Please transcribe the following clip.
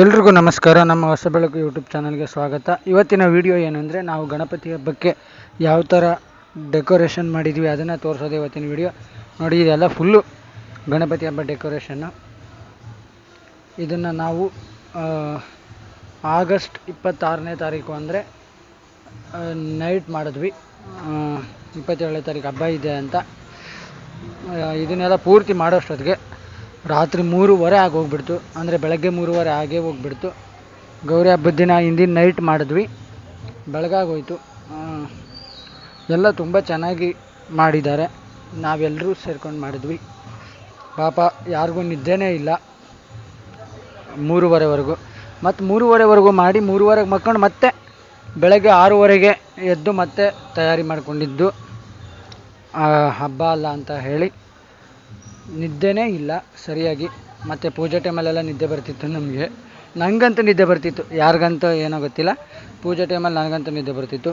ಎಲ್ರಿಗೂ ನಮಸ್ಕಾರ. ನಮ್ಮ ಹೊಸ ಬೆಳಕು ಯೂಟ್ಯೂಬ್ ಚಾನಲ್ಗೆ ಸ್ವಾಗತ. ಇವತ್ತಿನ ವಿಡಿಯೋ ಏನಂದರೆ ನಾವು ಗಣಪತಿ ಹಬ್ಬಕ್ಕೆ ಯಾವ ಥರ ಡೆಕೋರೇಷನ್ ಮಾಡಿದ್ವಿ ಅದನ್ನು ತೋರಿಸೋದು ಇವತ್ತಿನ ವಿಡಿಯೋ ನೋಡಿ, ಇದೆಲ್ಲ ಫುಲ್ಲು ಗಣಪತಿ ಹಬ್ಬ ಡೆಕೋರೇಷನ್ನು ಇದನ್ನು ನಾವು ಆಗಸ್ಟ್ ಇಪ್ಪತ್ತಾರನೇ ತಾರೀಕು ಅಂದರೆ ನೈಟ್ ಮಾಡಿದ್ವಿ. ಇಪ್ಪತ್ತೇಳನೇ ತಾರೀಕು ಹಬ್ಬ ಇದೆ ಅಂತ. ಇದನ್ನೆಲ್ಲ ಪೂರ್ತಿ ಮಾಡೋಷ್ಟೊತ್ತಿಗೆ ರಾತ್ರಿ ಮೂರುವರೆ ಹೋಗ್ಬಿಡ್ತು. ಅಂದರೆ ಬೆಳಗ್ಗೆ ಮೂರುವರೆ ಆಗೇ ಹೋಗ್ಬಿಡ್ತು. ಗೌರಿ ಹಬ್ಬದ ದಿನ ಹಿಂದಿನ ನೈಟ್ ಮಾಡಿದ್ವಿ. ಬೆಳಗಾಗೋಯ್ತು ಎಲ್ಲ ತುಂಬ ಚೆನ್ನಾಗಿ ಮಾಡಿದ್ದಾರೆ. ನಾವೆಲ್ಲರೂ ಸೇರ್ಕೊಂಡು ಮಾಡಿದ್ವಿ. ಪಾಪ ಯಾರಿಗೂ ನಿದ್ದೆನೇ ಇಲ್ಲ. ಮೂರುವರೆವರೆಗೂ. ಮತ್ತು ಮೂರುವರೆವರೆಗೂ ಮಾಡಿ ಮೂರುವರೆಗೆ ಮಕ್ಕೊಂಡು ಮತ್ತೆ ಬೆಳಗ್ಗೆ ಆರೂವರೆಗೆ ಎದ್ದು ಮತ್ತೆ ತಯಾರಿ ಮಾಡಿಕೊಂಡಿದ್ದು. ಹಬ್ಬ ಅಲ್ಲ ಅಂತ ಹೇಳಿ. ನಿದ್ದೆನೇ ಇಲ್ಲ ಸರಿಯಾಗಿ. ಮತ್ತು ಪೂಜೆ ಟೈಮಲ್ಲೆಲ್ಲ ನಿದ್ದೆ ಬರ್ತಿತ್ತು ನಮಗೆ. ನನಗಂತೂ ನಿದ್ದೆ ಬರ್ತಿತ್ತು. ಯಾರಿಗಂತೂ ಏನೋ ಗೊತ್ತಿಲ್ಲ. ಪೂಜೆ ಟೈಮಲ್ಲಿ ನನಗಂತೂ ನಿದ್ದೆ ಬರ್ತಿತ್ತು.